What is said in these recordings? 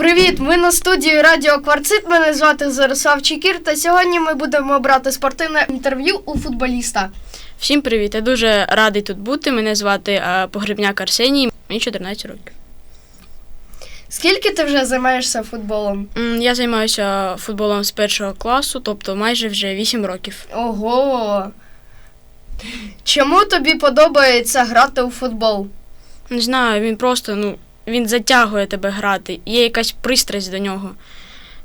Привіт! Ми на студії Радіо Кварцит. Мене звати Зарослав Чекір. Та сьогодні ми будемо брати спортивне інтерв'ю у футболіста. Всім привіт! Я дуже радий тут бути. Мене звати Погребняк Арсеній, мені 14 років. Скільки ти вже займаєшся футболом? Я займаюся футболом з першого класу, тобто майже вже 8 років. Ого. Чому тобі подобається грати у футбол? Не знаю, він просто ну, він затягує тебе грати. Є якась пристрасть до нього.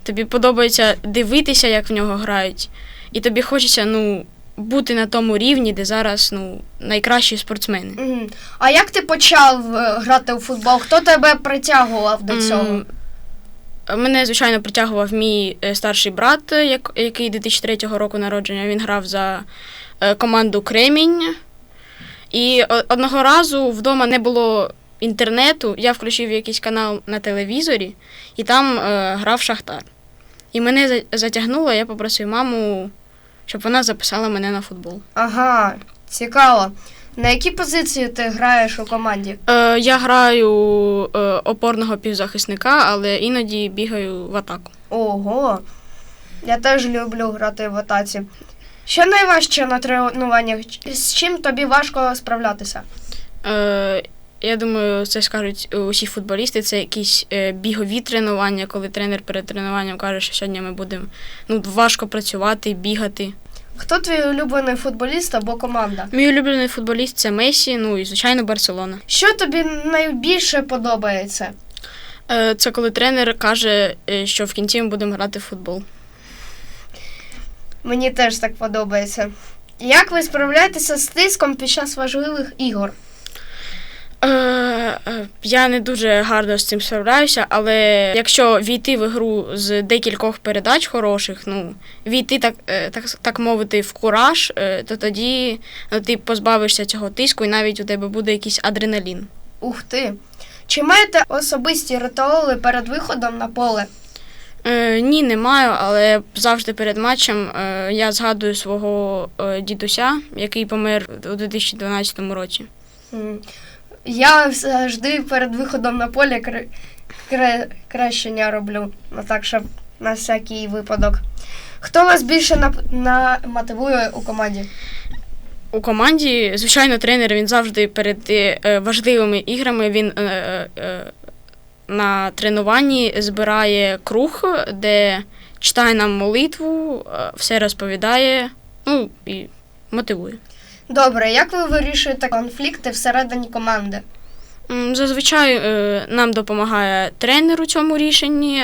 Тобі подобається дивитися, як в нього грають, і тобі хочеться ну, бути на тому рівні, де зараз ну, найкращі спортсмени. Мгм. А як ти почав е, грати у футбол? Хто тебе притягував до цього? М, Мене, звичайно, притягував мій е, старший брат, е, як- який 2003 року народження. Він грав за е, команду Кремінь. І о- одного разу вдома не було інтернету. Я включив якийсь канал на телевізорі, і там е, грав Шахтар. І мене затягнуло, я попросив маму, щоб вона записала мене на футбол. Ага, цікаво. На якій позиції ти граєш у команді? Е, я граю е, опорного півзахисника, але іноді бігаю в атаку. Ого. Я теж люблю грати в атаці. Що найважче на тренуваннях? З чим тобі важко справлятися? Е, я думаю, це скажуть усі футболісти. Це якісь е, бігові тренування, коли тренер перед тренуванням каже, що сьогодні ми будемо ну, важко працювати, бігати. Хто твій улюблений футболіст або команда? Мій улюблений футболіст це Месі, ну і звичайно Барселона. Що тобі найбільше подобається? Е, це коли тренер каже, е, що в кінці ми будемо грати в футбол. Мені теж так подобається. Як ви справляєтеся з тиском під час важливих ігор? Е, е, я не дуже гарно з цим справляюся, але якщо війти в ігру з декількох передач хороших, ну війти так, е, так, так мовити, в кураж, то тоді ну, ти позбавишся цього тиску, і навіть у тебе буде якийсь адреналін. Ух ти! Чи маєте особисті ритуали перед виходом на поле? Е, ні, не маю, але завжди перед матчем е, я згадую свого е, дідуся, який помер у 2012 році. М. Я завжди перед виходом на поле кре- кре- крещення роблю. Ну так, щоб на всякий випадок. Хто вас більше нап- на- мотивує у команді? У команді, звичайно, тренер він завжди перед е, важливими іграми він е, е, на тренуванні збирає круг, де читає нам молитву, е, все розповідає, ну і мотивує. Добре, як ви вирішуєте конфлікти всередині команди? Зазвичай е, нам допомагає тренер у цьому рішенні.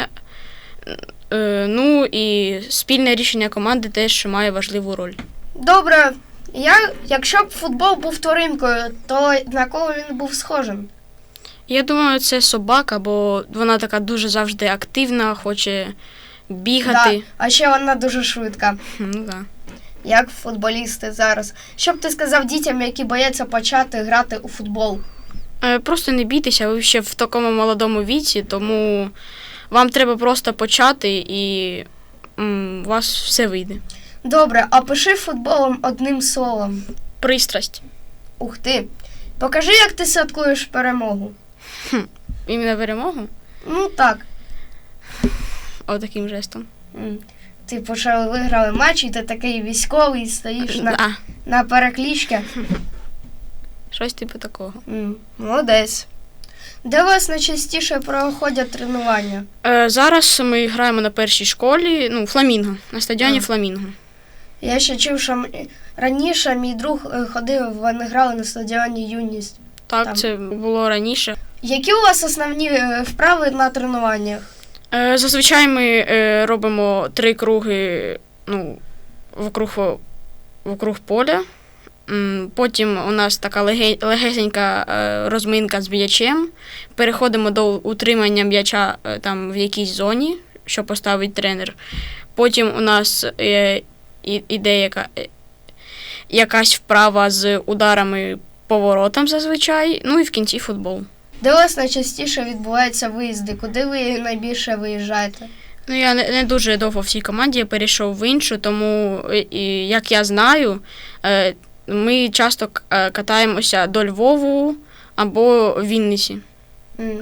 Е, ну і спільне рішення команди теж має важливу роль. Добре, я, якщо б футбол був тваринкою, то на кого він був схожим? Я думаю, це собака, бо вона така дуже завжди активна, хоче бігати. Да. А ще вона дуже швидка, Ну, да. Як футболісти зараз. Що б ти сказав дітям, які бояться почати грати у футбол? Е, Просто не бійтеся, ви ще в такому молодому віці, тому вам треба просто почати і у вас все вийде. Добре, а пиши футболом одним словом. Пристрасть. Ух ти. Покажи, як ти святкуєш перемогу. Іменно перемогу Ну так. отаким жестом. Типу, що виграли матч, і ти такий військовий, стоїш на, Да, на переклічки. щось типу такого. М, Молодець. Де у вас найчастіше проходять тренування? Е, зараз ми граємо на першій школі, ну, Фламінго, на стадіоні А. Фламінго. Я ще чув, що м- раніше мій друг е, ходив, вони грали на стадіоні Юність. Так, Там. це було раніше. Які у вас основні е, вправи на тренуваннях? Е, Зазвичай ми е, робимо три круги ну, вокруг, вокруг поля. Потім у нас така леге- легесенька е, розминка з м'ячем. Переходимо до утримання м'яча там в якійсь зоні, що поставить тренер. Потім у нас іде яка, якась вправа з ударами поворотом зазвичай. Ну і в кінці футбол. Де у вас найчастіше відбуваються виїзди? Куди ви найбільше виїжджаєте? Ну, я не, не дуже довго в цій команді, я перейшов в іншу, тому, і, як я знаю, е, ми часто е, катаємося до Львову або Вінниці.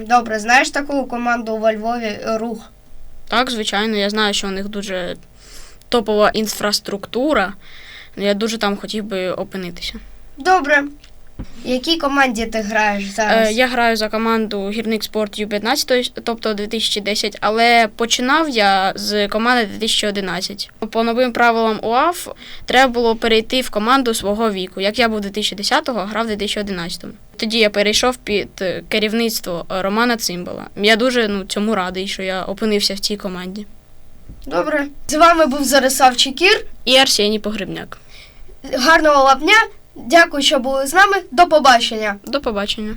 Добре, знаєш таку команду во Львові рух? Так, звичайно, я знаю, що у них дуже топова інфраструктура. Я дуже там хотів би опинитися. Добре. В якій команді ти граєш зараз? Е, я граю за команду Гірник Спорт Ю-15, тобто 2010, але починав я з команди 2011. По новим правилам УАФ треба було перейти в команду свого віку. Як я був 2010-го, грав 2011-му. Тоді я перейшов під керівництво Романа Цимбала. Я дуже ну, цьому радий, що я опинився в цій команді. Добре. З вами був Зарисав Чекір. І Арсеній Погребняк. Гарного вам дня. Дякую, що були з нами. До побачення. До побачення.